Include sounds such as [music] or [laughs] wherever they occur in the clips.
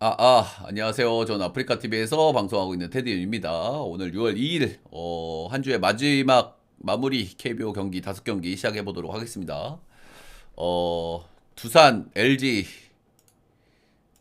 아, 아, 안녕하세요. 전 아프리카 TV에서 방송하고 있는 테디입니다. 오늘 6월 2일, 어, 한 주의 마지막 마무리 KBO 경기 다섯 경기 시작해 보도록 하겠습니다. 어, 두산, LG.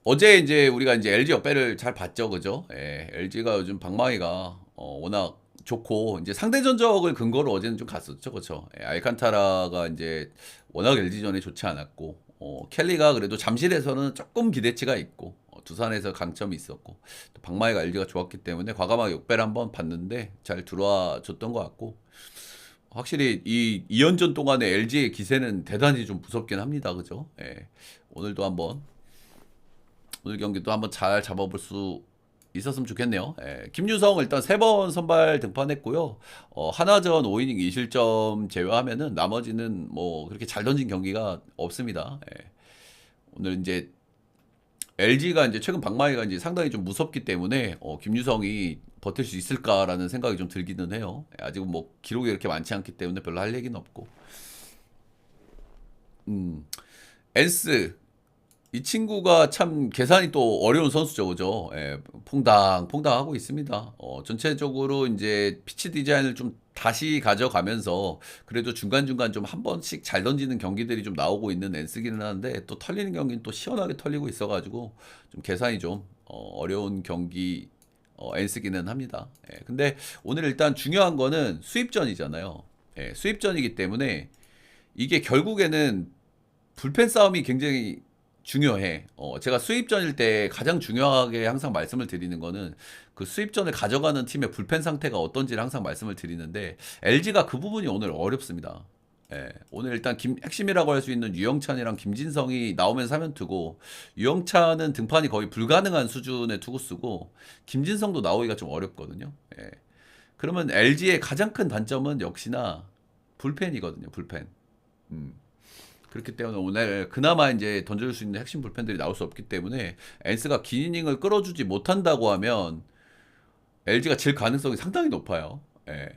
어제 이제 우리가 이제 LG 역배를 잘 봤죠, 그죠? 예, LG가 요즘 방망이가 어, 워낙 좋고 이제 상대 전적을 근거로 어제는 좀 갔었죠, 그렇죠? 예, 알칸타라가 이제 워낙 LG전에 좋지 않았고 어, 켈리가 그래도 잠실에서는 조금 기대치가 있고 어, 두산에서 강점이 있었고 또 방망이가 LG가 좋았기 때문에 과감하게 역배를 한번 봤는데 잘 들어와 줬던 것 같고 확실히 이 2연전 동안에 LG의 기세는 대단히 좀 무섭긴 합니다, 그죠? 예, 오늘도 한번 오늘 경기도 한번 잘 잡아볼 수 있었으면 좋겠네요. 예, 김유성 일단 세 번 선발 등판했고요. 어, 하나전 5이닝 2실점 제외하면은 나머지는 뭐 그렇게 잘 던진 경기가 없습니다. 예. 오늘 이제 LG가 이제 최근 방망이가 이제 상당히 좀 무섭기 때문에 어, 김유성이 버틸 수 있을까라는 생각이 좀 들기는 해요. 예, 아직은 뭐 기록이 이렇게 많지 않기 때문에 별로 할 얘기는 없고. 음, 엔스 이 친구가 참 계산이 또 어려운 선수죠, 그죠? 예, 퐁당, 퐁당 하고 있습니다. 어, 전체적으로 이제 피치 디자인을 좀 다시 가져가면서 그래도 중간중간 좀 한 번씩 잘 던지는 경기들이 좀 나오고 있는 엔스기는 하는데 또 털리는 경기는 또 시원하게 털리고 있어가지고 좀 계산이 좀 어, 어려운 경기 어, 엔스기는 합니다. 예, 근데 오늘 일단 중요한 거는 수입전이잖아요. 예, 수입전이기 때문에 이게 결국에는 불펜 싸움이 굉장히 중요해. 어, 제가 수입 전일 때 가장 중요하게 항상 말씀을 드리는 거는 그 수입 전을 가져가는 팀의 불펜 상태가 어떤지를 항상 말씀을 드리는데 LG가 그 부분이 오늘 어렵습니다. 예, 오늘 일단 김, 핵심이라고 할 수 있는 유영찬이랑 김진성이 나오면 사면 투고 유영찬은 등판이 거의 불가능한 수준의 투구수고 김진성도 나오기가 좀 어렵거든요. 예. 그러면 LG의 가장 큰 단점은 역시나 불펜이거든요. 불펜. 음. 그렇기 때문에 오늘 그나마 이제 던져줄 수 있는 핵심 불펜들이 나올 수 없기 때문에 엔스가 긴 이닝을 끌어주지 못한다고 하면 LG가 질 가능성이 상당히 높아요. 예.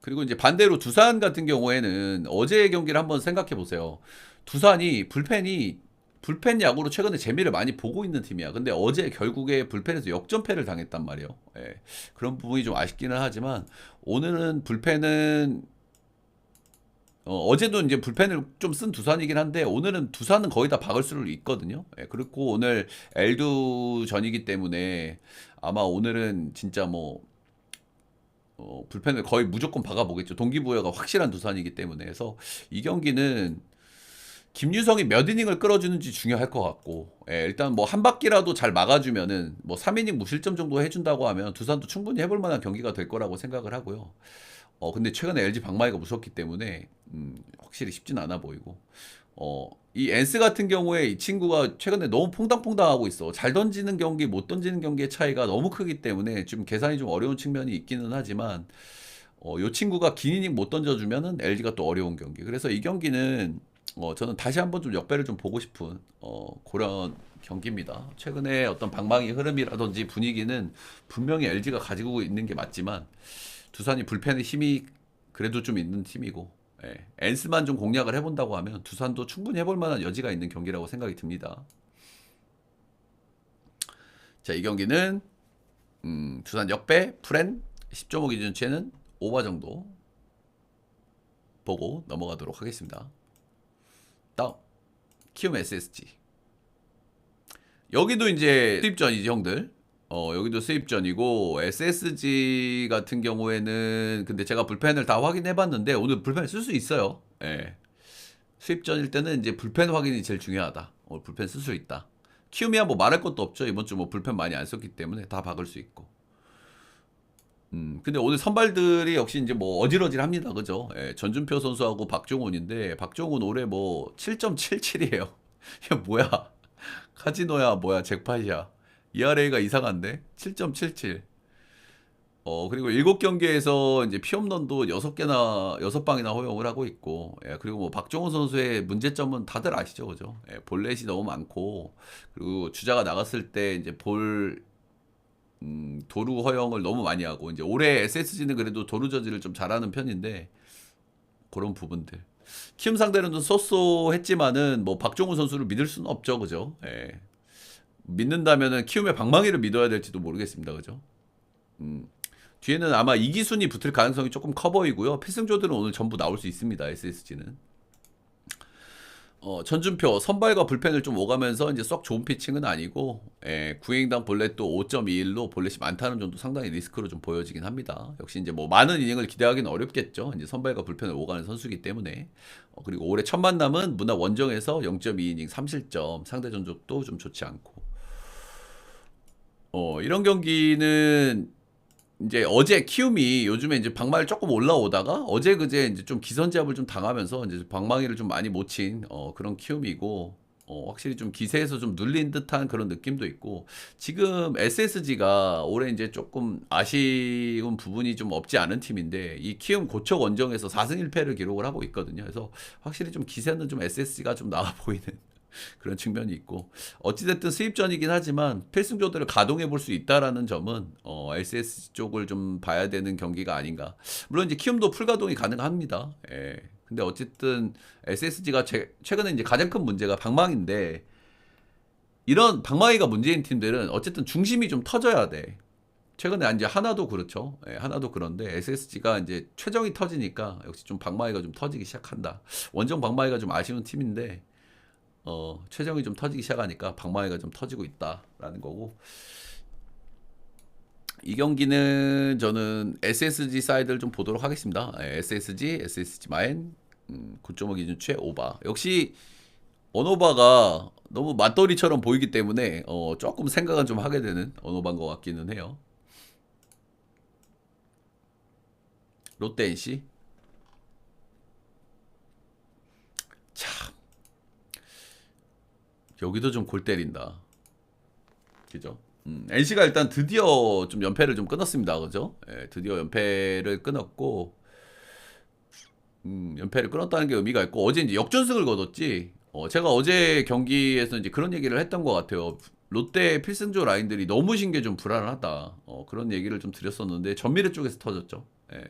그리고 이제 반대로 두산 같은 경우에는 어제의 경기를 한번 생각해 보세요. 두산이 불펜이 불펜 야구로 최근에 재미를 많이 보고 있는 팀이야. 근데 어제 결국에 불펜에서 역전패를 당했단 말이에요. 예. 그런 부분이 좀 아쉽기는 하지만 오늘은 불펜은 어, 제도 이제 불펜을 좀 쓴 두산이긴 한데 오늘은 두산은 거의 다 박을 수 있거든요. 예, 그리고 오늘 엘두 전이기 때문에 아마 오늘은 진짜 뭐 어, 불펜을 거의 무조건 박아보겠죠. 동기부여가 확실한 두산이기 때문에 해서 이 경기는 김유성이 몇 이닝을 끌어주는지 중요할 것 같고 예, 일단 뭐 한 바퀴라도 잘 막아주면은 뭐 3이닝 무실점 정도 해준다고 하면 두산도 충분히 해볼 만한 경기가 될 거라고 생각을 하고요. 어 근데 최근에 LG 방망이가 무섭기 때문에 음, 확실히 쉽진 않아 보이고 어 이 엔스 같은 경우에 이 친구가 최근에 너무 퐁당퐁당하고 있어. 잘 던지는 경기, 못 던지는 경기의 차이가 너무 크기 때문에 좀 계산이 좀 어려운 측면이 있기는 하지만 어, 요 친구가 긴 이닝 못 던져주면은 LG가 또 어려운 경기. 그래서 이 경기는 어, 저는 다시 한번 좀 역배를 좀 보고 싶은 어, 그런 경기입니다. 최근에 어떤 방망이 흐름이라든지 분위기는 분명히 LG가 가지고 있는 게 맞지만 두산이 불펜의 힘이 그래도 좀 있는 팀이고 예, 엔스만 좀 공략을 해본다고 하면 두산도 충분히 해볼 만한 여지가 있는 경기라고 생각이 듭니다. 자, 이 경기는 음, 두산 역배 프렌 10.5 기준치에는 오버 정도 보고 넘어가도록 하겠습니다. 다음 키움 SSG 여기도 이제 수입전이지 형들 어, 여기도 수입전이고 SSG 같은 경우에는 근데 제가 불펜을 다 확인해 봤는데 오늘 불펜 쓸 수 있어요. 예. 수입전일 때는 이제 불펜 확인이 제일 중요하다. 오늘 불펜 쓸 수 있다. 키움이야 뭐 말할 것도 없죠. 이번 주 뭐 불펜 많이 안 썼기 때문에 다 박을 수 있고. 음, 근데 오늘 선발들이 역시 이제 뭐 어질어질합니다. 그죠? 예, 전준표 선수하고 박종훈인데 박종훈 올해 뭐 7.77이에요. [laughs] 이게 뭐야? [laughs] 카지노야 뭐야 잭팟이야. ERA가 이상한데 7.77. 어 그리고 7경기에서 이제 피홈런도 6개나 6방이나 허용을 하고 있고 예, 그리고 뭐 박종호 선수의 문제점은 다들 아시죠. 그죠? 예, 볼넷이 너무 많고 그리고 주자가 나갔을 때 이제 볼 음, 도루 허용을 너무 많이 하고 이제 올해 SSG는 그래도 도루 저지를 좀 잘하는 편인데 그런 부분들. 키움 상대로는 쏘쏘했지만은 뭐 박종호 선수를 믿을 수는 없죠. 그죠? 예. 믿는다면은 키움의 방망이를 믿어야 될지도 모르겠습니다. 그죠? 음. 뒤에는 아마 이기순이 붙을 가능성이 조금 커 보이고요. 필승조들은 오늘 전부 나올 수 있습니다. SSG는. 어, 전준표 선발과 불펜을 좀 오가면서 이제 썩 좋은 피칭은 아니고 예, 구행당 볼넷도 5.21로 볼넷이 많다는 점도 상당히 리스크로 좀 보여지긴 합니다. 역시 이제 뭐 많은 이닝을 기대하기는 어렵겠죠. 이제 선발과 불펜을 오가는 선수이기 때문에 어, 그리고 올해 첫 만남은 문화 원정에서 0.2이닝 3실점 상대 전적도 좀 좋지 않고 어, 이런 경기는 이제 어제 키움이 요즘에 이제 방망이 조금 올라오다가 어제 그제 이제 좀 기선제압을 좀 당하면서 이제 방망이를 좀 많이 못 친 어, 그런 키움이고 어, 확실히 좀 기세에서 좀 눌린 듯한 그런 느낌도 있고 지금 SSG가 올해 이제 조금 아쉬운 부분이 좀 없지 않은 팀인데 이 키움 고척 원정에서 4승 1패를 기록을 하고 있거든요. 그래서 확실히 좀 기세는 좀 SSG가 좀 나아 보이는 그런 측면이 있고 어찌됐든 수입전이긴 하지만 필승조들을 가동해 볼 수 있다라는 점은 어, LCS 쪽을 좀 봐야 되는 경기가 아닌가. 물론 이제 키움도 풀 가동이 가능합니다. 예. 근데 어쨌든 SSG가 최근에 이제 가장 큰 문제가 방망인데 이런 방망이가 문제인 팀들은 어쨌든 중심이 좀 터져야 돼. 최근에 이제 하나도 그렇죠. 예, 하나도 그런데 SSG가 이제 최정이 터지니까 역시 좀 방망이가 좀 터지기 시작한다. 원정 방망이가 좀 아쉬운 팀인데 어, 최정이 좀 터지기 시작하니까 방망이가 좀 터지고 있다라는 거고 이 경기는 저는 SSG 사이드를 좀 보도록 하겠습니다. 예, SSG, SSG 마인 음, 9.5 기준치의 오바. 역시 언오바가 너무 맞돌이처럼 보이기 때문에 어, 조금 생각은 좀 하게 되는 언오바인 것 같기는 해요. 롯데 NC 여기도 좀 골 때린다. 그죠? 음, NC가 일단 드디어 좀 연패를 좀 끊었습니다. 그죠? 예, 드디어 연패를 끊었고, 음, 연패를 끊었다는 게 의미가 있고, 어제 이제 역전승을 거뒀지. 어, 제가 어제 경기에서 이제 그런 얘기를 했던 것 같아요. 롯데 필승조 라인들이 너무 신게 좀 불안하다. 어, 그런 얘기를 좀 드렸었는데, 전미래 쪽에서 터졌죠. 예.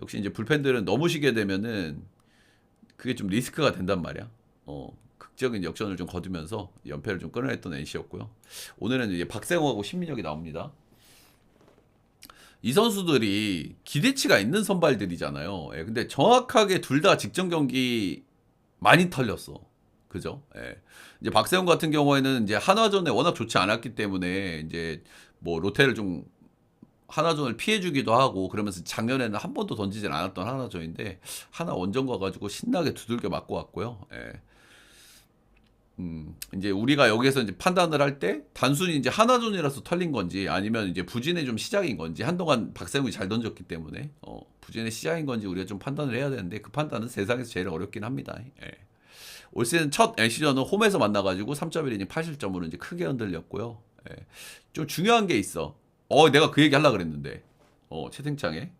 역시 이제 불펜들은 너무 쉬게 되면은, 그게 좀 리스크가 된단 말이야. 어, 극적인 역전을 좀 거두면서 연패를 좀 끊어냈던 NC였고요. 오늘은 이제 박세웅하고 신민혁이 나옵니다. 이 선수들이 기대치가 있는 선발들이잖아요. 예, 근데 정확하게 둘 다 직전 경기 많이 털렸어. 그죠? 예. 이제 박세웅 같은 경우에는 이제 한화전에 워낙 좋지 않았기 때문에 이제 뭐 로테를 좀 하나전을 피해주기도 하고 그러면서 작년에는 한 번도 던지질 않았던 하나전인데 하나 원정 가가지고 신나게 두들겨 맞고 왔고요. 예. 음, 이제 우리가 여기에서 이제 판단을 할 때 단순히 이제 하나전이라서 털린 건지 아니면 이제 부진의 좀 시작인 건지 한동안 박세웅이 잘 던졌기 때문에 어, 부진의 시작인 건지 우리가 좀 판단을 해야 되는데 그 판단은 세상에서 제일 어렵긴 합니다. 예. 올 시즌 첫 NC전은 홈에서 만나가지고 3.1이닝 8실점으로 이제 크게 흔들렸고요. 예. 좀 중요한 게 있어. 어, 내가 그 얘기 하려고 그랬는데. 어, 채팅창에.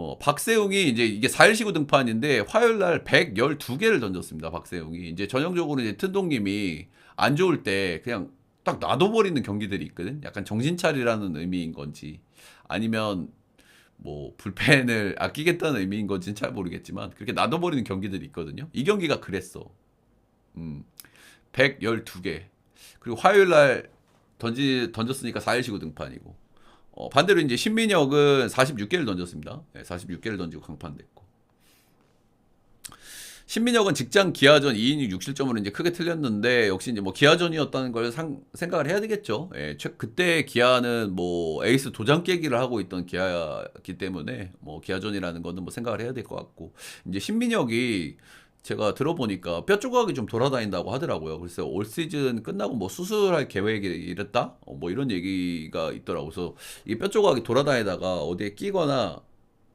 어, 박세웅이 이제 이게 4일 시구 등판인데 화요일 날 112개를 던졌습니다. 박세웅이. 이제 전형적으로 이제 튼동님이 안 좋을 때 그냥 딱 놔둬버리는 경기들이 있거든. 약간 정신 차리라는 의미인 건지 아니면 뭐 불펜을 아끼겠다는 의미인 건지는 잘 모르겠지만 그렇게 놔둬버리는 경기들이 있거든요. 이 경기가 그랬어. 음. 112개. 그리고 화요일 날 던지 던졌으니까 4일 시구 등판이고. 어, 반대로 이제 신민혁은 46개를 던졌습니다. 네, 46개를 던지고 강판됐고. 신민혁은 직장 기아전 2이닝 6실점으로 이제 크게 틀렸는데 역시 이제 뭐 기아전이었다는 걸 상, 생각을 해야 되겠죠. 예, 최, 그때 기아는 뭐 에이스 도장 깨기를 하고 있던 기아였기 때문에 뭐 기아전이라는 거는 뭐 생각을 해야 될 것 같고 이제 신민혁이 제가 들어보니까 뼈 조각이 좀 돌아다닌다고 하더라고요. 그래서 올 시즌 끝나고 뭐 수술할 계획이 이랬다? 어, 뭐 이런 얘기가 있더라고요. 그래서 이 뼈 조각이 돌아다니다가 어디에 끼거나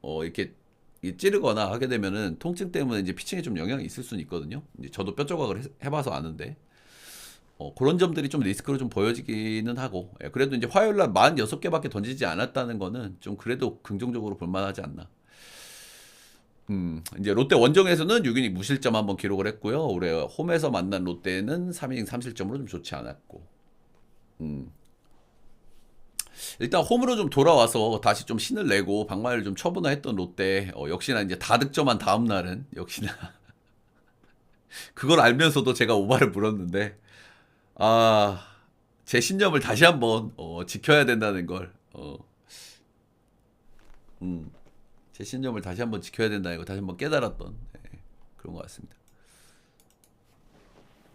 어, 이렇게 찌르거나 하게 되면은 통증 때문에 이제 피칭에 좀 영향이 있을 수는 있거든요. 이제 저도 뼈 조각을 해, 봐서 아는데. 어, 그런 점들이 좀 리스크로 좀 보여지기는 하고, 예, 그래도 이제 화요일 날 46개밖에 던지지 않았다는 거는 좀 그래도 긍정적으로 볼만하지 않나. 음, 이제 롯데 원정에서는 6이닝 무실점 한번 기록을 했고요. 올해 홈에서 만난 롯데는 3이닝 3실점으로 좀 좋지 않았고. 음. 일단 홈으로 좀 돌아와서 다시 좀 신을 내고 방망이를 좀 쳐보나 했던 롯데 어, 역시나 이제 다 득점한 다음 날은 역시나 [laughs] 그걸 알면서도 제가 오바를 물었는데 아, 제 신념을 다시 한번 어, 지켜야 된다는 걸, 어, 음, 제 신념을 다시 한번 지켜야 된다는 걸 다시 한번 깨달았던 네, 그런 것 같습니다.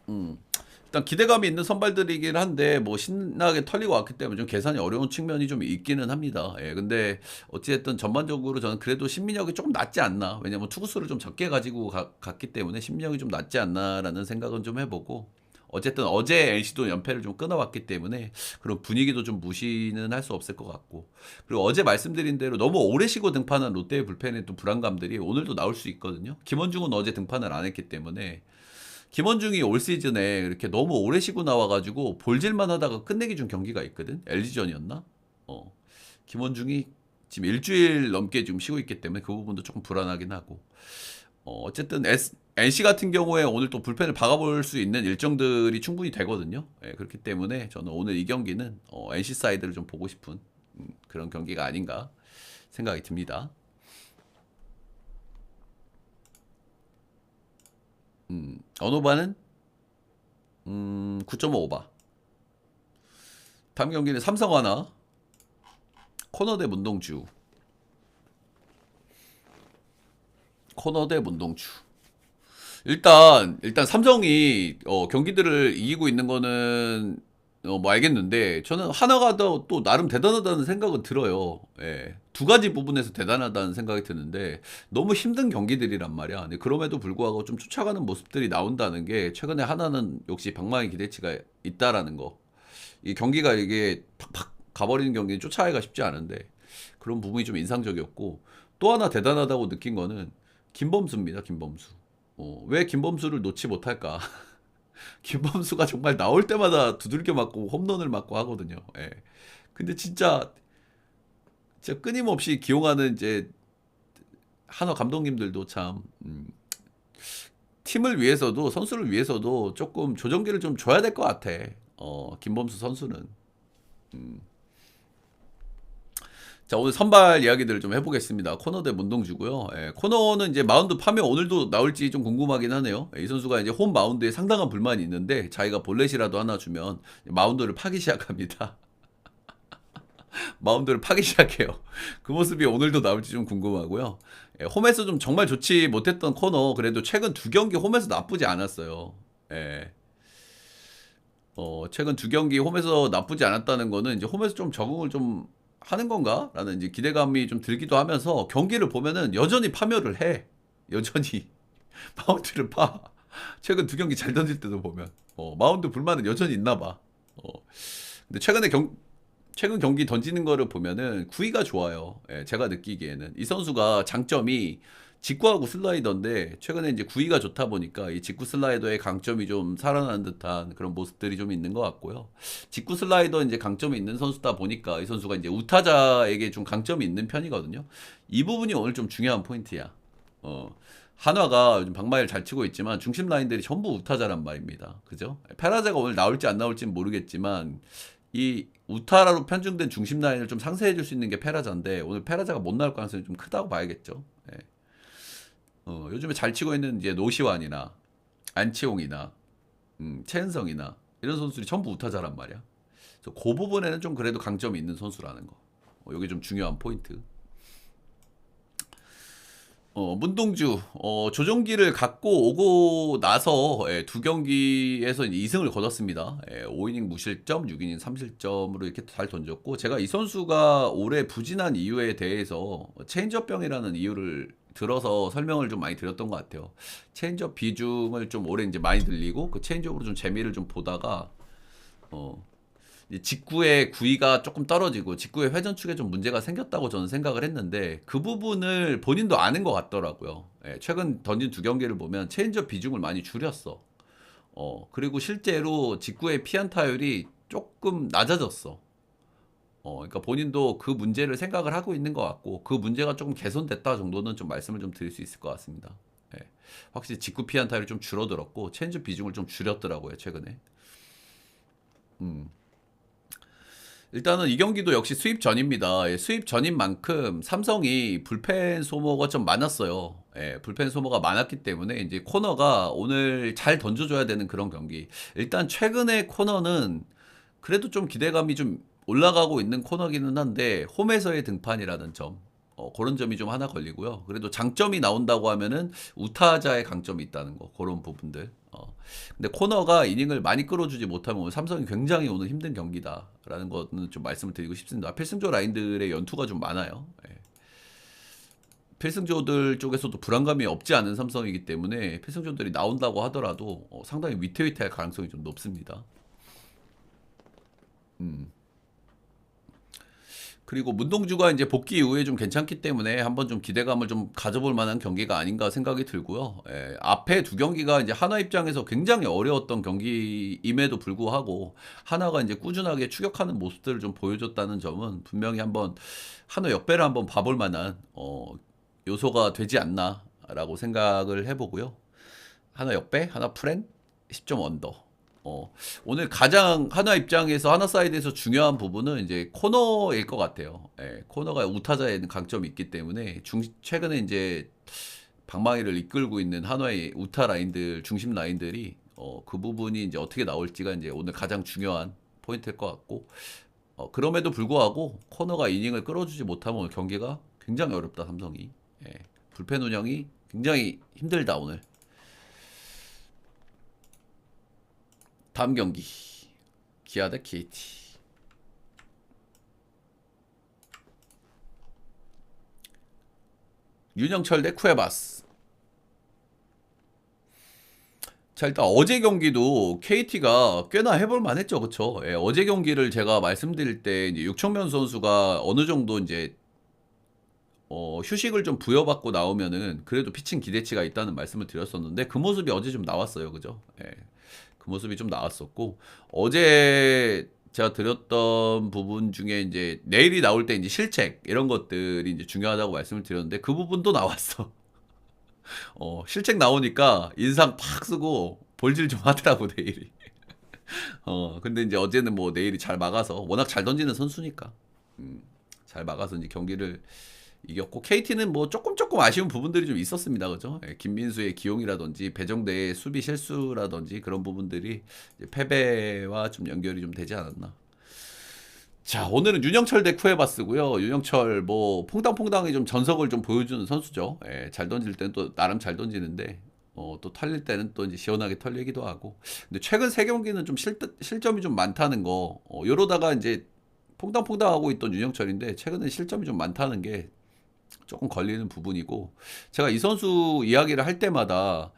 음, 일단 기대감이 있는 선발들이긴 한데 뭐 신나게 털리고 왔기 때문에 좀 계산이 어려운 측면이 좀 있기는 합니다. 예, 근데 어찌됐든 전반적으로 저는 그래도 신민혁이 조금 낫지 않나. 왜냐면 투구수를 좀 적게 가지고 가- 갔기 때문에 신민혁이 좀 낫지 않나라는 생각은 좀 해보고 어쨌든 어제 NC도 연패를 좀 끊어왔기 때문에 그런 분위기도 좀 무시는 할 수 없을 것 같고 그리고 어제 말씀드린 대로 너무 오래 쉬고 등판한 롯데의 불펜의 또 불안감들이 오늘도 나올 수 있거든요. 김원중은 어제 등판을 안 했기 때문에 김원중이 올 시즌에 이렇게 너무 오래 쉬고 나와가지고 볼질만 하다가 끝내기 준 경기가 있거든. LG전이었나? 어. 김원중이 지금 일주일 넘게 지금 쉬고 있기 때문에 그 부분도 조금 불안하긴 하고. 어, 어쨌든 S, NC 같은 경우에 오늘 또 불펜을 박아볼 수 있는 일정들이 충분히 되거든요. 예, 그렇기 때문에 저는 오늘 이 경기는 어, NC 사이드를 좀 보고 싶은 음, 그런 경기가 아닌가 생각이 듭니다. 음, 언어바는 음, 9.5바. 다음 경기는 삼성 하나, 코너 대 문동주. 코너 대 문동주. 일단 일단 삼성이 어, 경기들을 이기고 있는 거는 어, 뭐 알겠는데 저는 하나가 더 또 나름 대단하다는 생각은 들어요. 예. 두 가지 부분에서 대단하다는 생각이 드는데 너무 힘든 경기들이란 말이야. 근데 그럼에도 불구하고 좀 쫓아가는 모습들이 나온다는 게 최근에 하나는 역시 방망이 기대치가 있다라는 거. 이 경기가 이게 팍팍 가버리는 경기는 쫓아가기가 쉽지 않은데 그런 부분이 좀 인상적이었고 또 하나 대단하다고 느낀 거는 김범수입니다. 김범수. 어, 왜 김범수를 놓지 못할까? [laughs] 김범수가 정말 나올 때마다 두들겨 맞고 홈런을 맞고 하거든요. 예. 근데 진짜 진짜 끊임없이 기용하는 이제 한화 감독님들도 참 음, 팀을 위해서도 선수를 위해서도 조금 조정기를 좀 줘야 될 것 같아. 어, 김범수 선수는. 음. 자, 오늘 선발 이야기들을 좀 해보겠습니다. 코너 대 문동주고요. 예, 코너는 이제 마운드 파면 오늘도 나올지 좀 궁금하긴 하네요. 예, 이 선수가 이제 홈 마운드에 상당한 불만이 있는데 자기가 볼넷이라도 하나 주면 마운드를 파기 시작합니다. [laughs] 마운드를 파기 시작해요. 그 모습이 오늘도 나올지 좀 궁금하고요. 예, 홈에서 좀 정말 좋지 못했던 코너 그래도 최근 두 경기 홈에서 나쁘지 않았어요. 예. 어, 최근 두 경기 홈에서 나쁘지 않았다는 거는 이제 홈에서 좀 적응을 좀 하는 건가? 라는 이제 기대감이 좀 들기도 하면서 경기를 보면은 여전히 파멸을 해. 여전히. [laughs] 마운드를 파. 최근 두 경기 잘 던질 때도 보면. 어, 마운드 불만은 여전히 있나 봐. 어. 근데 최근에 경, 최근 경기 던지는 거를 보면은 구위가 좋아요. 예, 제가 느끼기에는. 이 선수가 장점이 직구하고 슬라이더인데 최근에 이제 구위가 좋다 보니까 이 직구 슬라이더의 강점이 좀 살아나는 듯한 그런 모습들이 좀 있는 것 같고요. 직구 슬라이더 이제 강점이 있는 선수다 보니까 이 선수가 이제 우타자에게 좀 강점이 있는 편이거든요. 이 부분이 오늘 좀 중요한 포인트야. 어. 한화가 요즘 방망이를 잘 치고 있지만 중심 라인들이 전부 우타자란 말입니다. 그죠? 페라자가 오늘 나올지 안 나올지는 모르겠지만 이 우타라로 편중된 중심 라인을 좀 상쇄해 줄 수 있는 게 페라자인데 오늘 페라자가 못 나올 가능성이 좀 크다고 봐야겠죠. 예. 어, 요즘에 잘 치고 있는 이제 노시환이나 안치홍이나 음, 최은성이나 이런 선수들이 전부 우타자란 말이야. 그 부분에는 좀 그래도 강점이 있는 선수라는 거. 어, 이게 좀 중요한 포인트. 어, 문동주 어, 조종기를 갖고 오고 나서 예, 두 경기에서 이제 2승을 거뒀습니다. 예, 5이닝 무실점, 6이닝 3실점으로 이렇게 잘 던졌고 제가 이 선수가 올해 부진한 이유에 대해서 체인지업병이라는 이유를 들어서 설명을 좀 많이 드렸던 것 같아요. 체인지업 비중을 좀 올해 이제 많이 들리고 그 체인지업으로 좀 재미를 좀 보다가 어, 이 직구의 구위가 조금 떨어지고 직구의 회전축에 좀 문제가 생겼다고 저는 생각을 했는데 그 부분을 본인도 아는 것 같더라고요. 예, 최근 던진 두 경기를 보면 체인지업 비중을 많이 줄였어. 어, 그리고 실제로 직구의 피안타율이 조금 낮아졌어. 어, 그러니까 본인도 그 문제를 생각을 하고 있는 것 같고 그 문제가 조금 개선됐다 정도는 좀 말씀을 좀 드릴 수 있을 것 같습니다. 예, 확실히 직구 피안타율이 좀 줄어들었고 체인지업 비중을 좀 줄였더라고요 최근에. 음. 일단은 이 경기도 역시 수입 전입니다. 예, 수입 전인 만큼 삼성이 불펜 소모가 좀 많았어요. 예, 불펜 소모가 많았기 때문에 이제 코너가 오늘 잘 던져줘야 되는 그런 경기. 일단 최근의 코너는 그래도 좀 기대감이 좀 올라가고 있는 코너기는 한데 홈에서의 등판이라는 점. 어, 그런 점이 좀 하나 걸리고요. 그래도 장점이 나온다고 하면은 우타자의 강점이 있다는 거. 그런 부분들. 어. 근데 코너가 이닝을 많이 끌어주지 못하면 삼성이 굉장히 오늘 힘든 경기다 라는 거는 좀 말씀을 드리고 싶습니다. 필승조 라인들의 연투가 좀 많아요. 예. 필승조들 쪽에서도 불안감이 없지 않은 삼성이기 때문에 필승조들이 나온다고 하더라도 어, 상당히 위태위태할 가능성이 좀 높습니다. 음. 그리고 문동주가 이제 복귀 이후에 좀 괜찮기 때문에 한번 좀 기대감을 좀 가져볼 만한 경기가 아닌가 생각이 들고요. 예, 앞에 두 경기가 이제 하나 입장에서 굉장히 어려웠던 경기임에도 불구하고 하나가 이제 꾸준하게 추격하는 모습들을 좀 보여줬다는 점은 분명히 한번 하나 역배를 한번 봐볼 만한 어, 요소가 되지 않나라고 생각을 해보고요. 하나 역배, 하나 프렌, 10점 언더. 어, 오늘 가장 하나 입장에서 하나 사이드에서 중요한 부분은 이제 코너일 것 같아요. 예, 코너가 우타자에 있는 강점이 있기 때문에 중, 최근에 이제 방망이를 이끌고 있는 한화의 우타 라인들 중심 라인들이 어, 그 부분이 이제 어떻게 나올지가 이제 오늘 가장 중요한 포인트일 것 같고 어, 그럼에도 불구하고 코너가 이닝을 끌어주지 못하면 경기가 굉장히 어렵다 삼성이 예, 불펜 운영이 굉장히 힘들다 오늘. 다음 경기. 기아 대 KT 윤영철 대 쿠에바스. 자 일단 어제 경기도 KT가 꽤나 해볼 만했죠. 그쵸? 예, 어제 경기를 제가 말씀드릴 때 이제 육청면 선수가 어느 정도 이제 어, 휴식을 좀 부여받고 나오면은 그래도 피칭 기대치가 있다는 말씀을 드렸었는데 그 모습이 어제 좀 나왔어요. 그죠? 예. 그 모습이 좀 나왔었고 어제 제가 드렸던 부분 중에 이제 내일이 나올 때 이제 실책 이런 것들이 이제 중요하다고 말씀을 드렸는데 그 부분도 나왔어. [laughs] 어, 실책 나오니까 인상 팍 쓰고 볼질 좀 하더라고 내일이. [laughs] 어, 근데 이제 어제는 뭐 내일이 잘 막아서 워낙 잘 던지는 선수니까 음, 잘 막아서 이제 경기를 이겼고 KT는 뭐 조금 조금 아쉬운 부분들이 좀 있었습니다. 그죠? 예, 김민수의 기용이라든지 배정대의 수비 실수라든지 그런 부분들이 패배와 좀 연결이 좀 되지 않았나. 자, 오늘은 윤영철 대 쿠에바스고요. 윤영철 뭐 퐁당퐁당히 좀 전석을 좀 보여주는 선수죠. 예, 잘 던질 때는 또 나름 잘 던지는데 어, 또 털릴 때는 또 이제 시원하게 털리기도 하고. 근데 최근 세 경기는 좀 실, 실점이 좀 많다는 거. 어, 이러다가 이제 퐁당퐁당하고 있던 윤영철인데 최근에 실점이 좀 많다는 게 조금 걸리는 부분이고 제가 이 선수 이야기를 할 때마다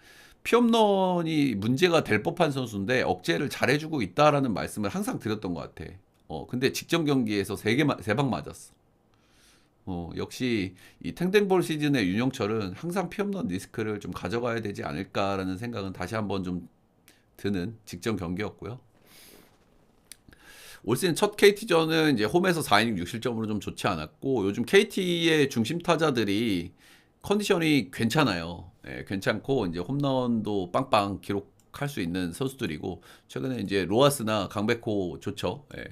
피홈런이 문제가 될 법한 선수인데 억제를 잘해주고 있다라는 말씀을 항상 드렸던 것 같아. 어 근데 직전 경기에서 세개세방 맞았어. 어 역시 이 탱탱볼 시즌의 윤영철은 항상 피홈런 리스크를 좀 가져가야 되지 않을까라는 생각은 다시 한번 좀 드는 직전 경기였고요. 올 시즌 첫 KT전은 이제 홈에서 4이닝 6실점으로 좀 좋지 않았고 요즘 KT의 중심 타자들이 컨디션이 괜찮아요. 예, 괜찮고 이제 홈런도 빵빵 기록할 수 있는 선수들이고 최근에 이제 로아스나 강백호 좋죠. 예,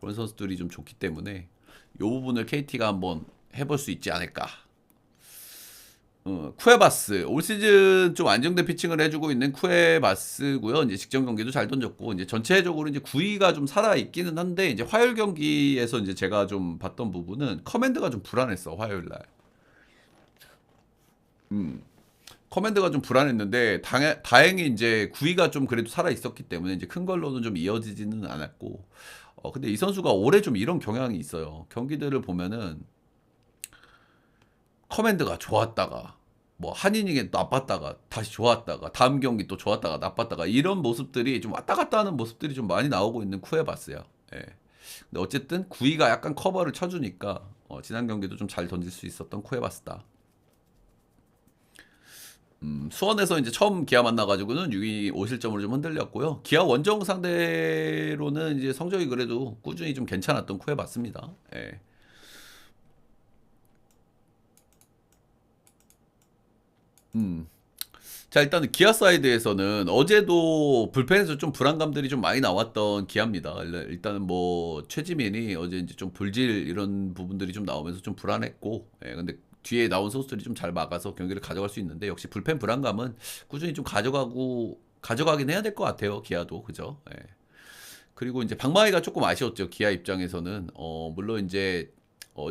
그런 선수들이 좀 좋기 때문에 이 부분을 KT가 한번 해볼 수 있지 않을까 어, 쿠에바스 올 시즌 좀 안정된 피칭을 해주고 있는 쿠에바스고요. 이제 직전 경기도 잘 던졌고 이제 전체적으로 이제 구위가 좀 살아 있기는 한데 이제 화요일 경기에서 이제 제가 좀 봤던 부분은 커맨드가 좀 불안했어 화요일 날. 음. 커맨드가 좀 불안했는데 당, 다행히 이제 구위가 좀 그래도 살아 있었기 때문에 이제 큰 걸로는 좀 이어지지는 않았고 어 근데 이 선수가 올해 좀 이런 경향이 있어요. 경기들을 보면은 커맨드가 좋았다가 뭐 한이닝에 나빴다가 다시 좋았다가 다음 경기 또 좋았다가 나빴다가 이런 모습들이 좀 왔다 갔다 하는 모습들이 좀 많이 나오고 있는 쿠에바스야. 예. 근데 어쨌든 구위가 약간 커버를 쳐주니까 어, 지난 경기도 좀 잘 던질 수 있었던 쿠에바스다. 음, 수원에서 이제 처음 기아 만나가지고는 6위 5실점으로 좀 흔들렸고요. 기아 원정 상대로는 이제 성적이 그래도 꾸준히 좀 괜찮았던 쿠에바스입니다. 예. 음. 자, 일단은 기아 사이드에서는 어제도 불펜에서 좀 불안감들이 좀 많이 나왔던 기아입니다. 일단- 일단은 뭐 최지민이 어제 이제 좀 불질 이런 부분들이 좀 나오면서 좀 불안했고, 예, 근데 뒤에 나온 선수들이 좀 잘 막아서 경기를 가져갈 수 있는데 역시 불펜 불안감은 꾸준히 좀 가져가고 가져가긴 해야 될 것 같아요. 기아도 그죠? 예. 그리고 이제 박마이가 조금 아쉬웠죠. 기아 입장에서는 어 물론 이제 어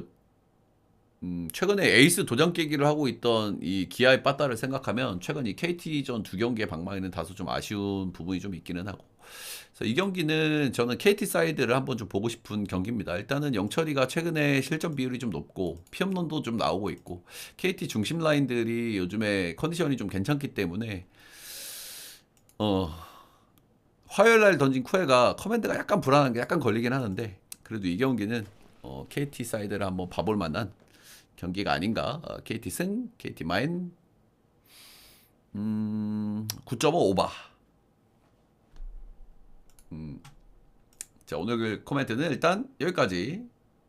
음, 최근에 에이스 도장 깨기를 하고 있던 이 기아의 빠따를 생각하면 최근 이 KT전 두 경기의 방망이는 다소 좀 아쉬운 부분이 좀 있기는 하고. 그래서 이 경기는 저는 KT 사이드를 한번 좀 보고 싶은 경기입니다. 일단은 영철이가 최근에 실점 비율이 좀 높고 피업론도 좀 나오고 있고 KT 중심 라인들이 요즘에 컨디션이 좀 괜찮기 때문에 어 화요일 날 던진 쿠에가 커맨드가 약간 불안한 게 약간 걸리긴 하는데 그래도 이 경기는 어, KT 사이드를 한번 봐볼 만한 경기가 아닌가. 어, KT 승, KT 마인 음, 9.5 오바. 음. 자, 오늘 그 코멘트는 일단 여기까지